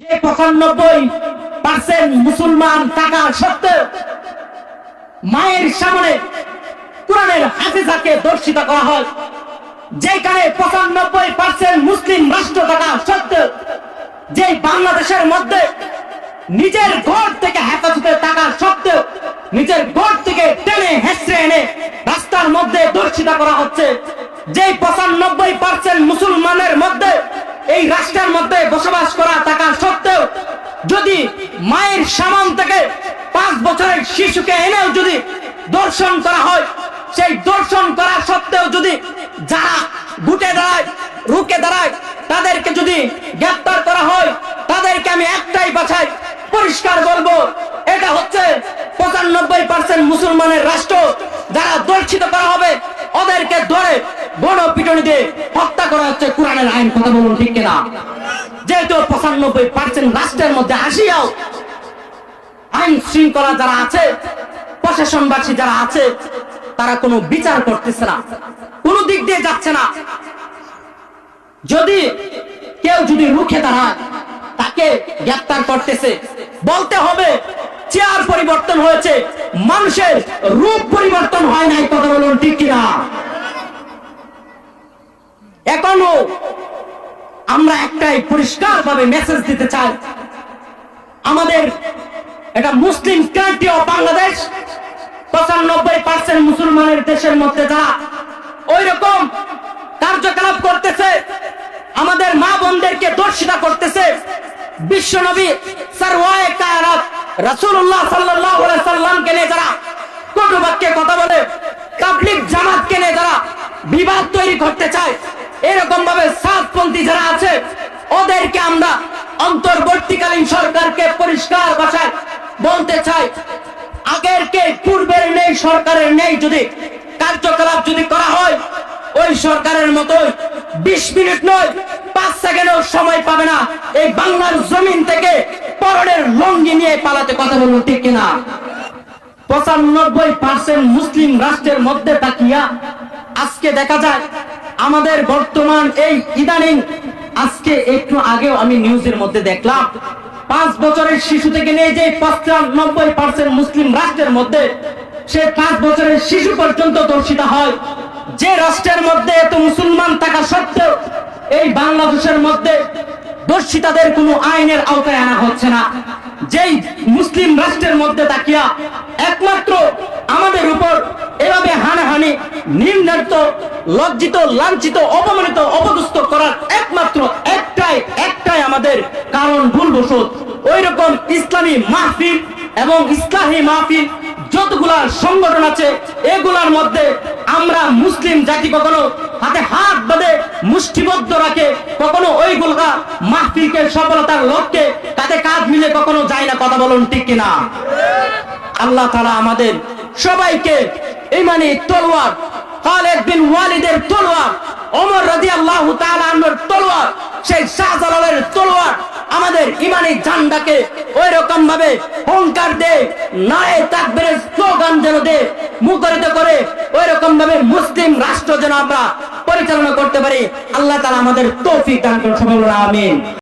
যে পঁচানব্বই পার্সেন্ট মুসলমান থাকা সত্ত্বেও মায়ের সামনে কোরআনের হাফিজাকে দর্শিত করা হয়। যেখানে পঁচানব্বই পার্সেন্ট মুসলিম রাষ্ট্র থাকা সত্ত্বেও যে বাংলাদেশের মধ্যে নিজের ঘর থেকে হেফাজতে থাকা সত্ত্বেও নিজের ঘর থেকে টেনে হেসড়ে এনে রাস্তার মধ্যে দর্শিত করা হচ্ছে। যে পঁচানব্বই পার্সেন্ট মুসলমানের মধ্যে এই রাষ্ট্রের মধ্যে বসবাস করা থাকা সত্ত্বেও যদি মায়ের সামান থেকে পাঁচ বছরের শিশুকে এনেও যদি দর্শন করা হয়, সেই দর্শন করা সত্ত্বেও যদি যারা গুটে দাঁড়ায় রুকে দাঁড়ায়, তাদেরকে যদি গ্রেপ্তার করা হয়, তাদেরকে আমি একটাই বাছাই, পরিষ্কার বলব, এটা হচ্ছে পঁচানব্বই পার্সেন্ট মুসলমানের রাষ্ট্র যারা দর্শিত করা হবে ওদেরকে ধরে গণপিটনি হত্যা করা হচ্ছে কোরআনের আইন, কথা বলুন ঠিক কিনা? যেহেতু পঁচানব্বই পার্সেন্ট রাষ্ট্রের মধ্যে আসিয়াও আইন শৃঙ্খলা যারা আছে, প্রশাসনবাসী যারা আছে, তারা কোনো বিচার করতেছে না, কোনো দিক দিয়ে যাচ্ছে না। যদি কেউ যদি রুখে দাঁড়ায়, তাকে গ্রেপ্তার করতেছে, বলতে হবে, চেয়ার পরিবর্তন হয়েছে, মানুষের রূপ পরিবর্তন হয় নাই, কথা বলুন ঠিক কিনা? এখনও আমরা একটাই পরিষ্কার ভাবে মেসেজ দিতে চাই। আমাদের এটা মুসলিম কান্ট্রি অফ বাংলাদেশ পঁচানব্বই পার্সেন্ট মুসলমানের দেশের মধ্যে যারা ওই রকম কার্যকলাপ করতেছে, আমাদের মা বোনদেরকে দর্শিতা করতেছে, বিশ্ব নবী সাল্লাল্লাহু আলাইহি সাল্লামকে নিয়ে যারা কটু বাক্যে কথা বলে, তাবলিগ জামাতকে নিয়ে যারা বিবাদ তৈরি করতে চায় এরকম ভাবে সাতপন্থী যারা আছে, ওদেরকে আমরা অন্তর্বর্তীকালীন সরকারকে পরিষ্কার ভাষায় বলতে চাই। আগের কে, পূর্বের নেই, সরকারের নেই যদি কার্যকলাপ যদি করা হয়, ওই সরকারের মতোই বিশ মিনিট নয়, পাঁচ সেকেন্ডও সময় পাবে না। এই বাংলার জমিন থেকে পরনের লঙ্গি নিয়ে পালাতে কথা বলব ঠিক কিনা? পঁচানব্বই পার্সেন্ট মুসলিম রাষ্ট্রের মধ্যে তাকিয়া আজকে দেখা যায় আমাদের বর্তমান এই ইদানিং, আজকে একটু আগেও আমি নিউজের মধ্যে দেখলাম, পাঁচ বছরের শিশু থেকে নিয়ে যে পঁচানব্বই পার্সেন্ট মুসলিম রাষ্ট্রের মধ্যে, সে পাঁচ বছরের শিশু পর্যন্ত দর্শিত হয়। যে রাষ্ট্রের মধ্যে এত মুসলমান থাকা সত্ত্বেও, এই বাংলাদেশের মধ্যে দর্শিতাদের কোনো আইনের আওতায় আনা হচ্ছে না। যেই মুসলিম রাষ্ট্রের মধ্যে তাকিয়া একমাত্র নির্ধারিত, লজ্জিত, লাঞ্ছিত, অপমানিত, অপদস্থ করার একমাত্র একটাই একটাই আমাদের কারণ ভুলবশত। ওই রকম ইসলামী মাহফিল এবং ইসলামী মাহফিল যতগুলা সংগঠন আছে, এগুলার মধ্যে আমরা মুসলিম জাতি কখনো হাতে হাত বাঁধে মুষ্টিবদ্ধ রাখে, কখনো ওইগুলা মাহফিলকে সফলতার লক্ষ্যে তাতে কাজ মিলে কখনো যায় না, কথা বলুন ঠিক কিনা? আল্লাহ তারা আমাদের সবাইকে ইমানি তলোয়ার খালেদ বিন ওয়ালিদের তলোয়ার, ওমর রাজি আল্লাহ আনহুর তলোয়ার, সেই শাহজালালের তলোয়ার আমাদের ইমানি ঝান্ডাকে ওই রকম ভাবে হংকার দে নায়ে তাকবীরের স্লোগান যেন দে মুখরিত করে ওই রকম ভাবে মুসলিম রাষ্ট্র যেন আমরা পরিচালনা করতে পারি। আল্লাহ তালা আমাদের তৌফিক দান করুন, সবাই আমিন।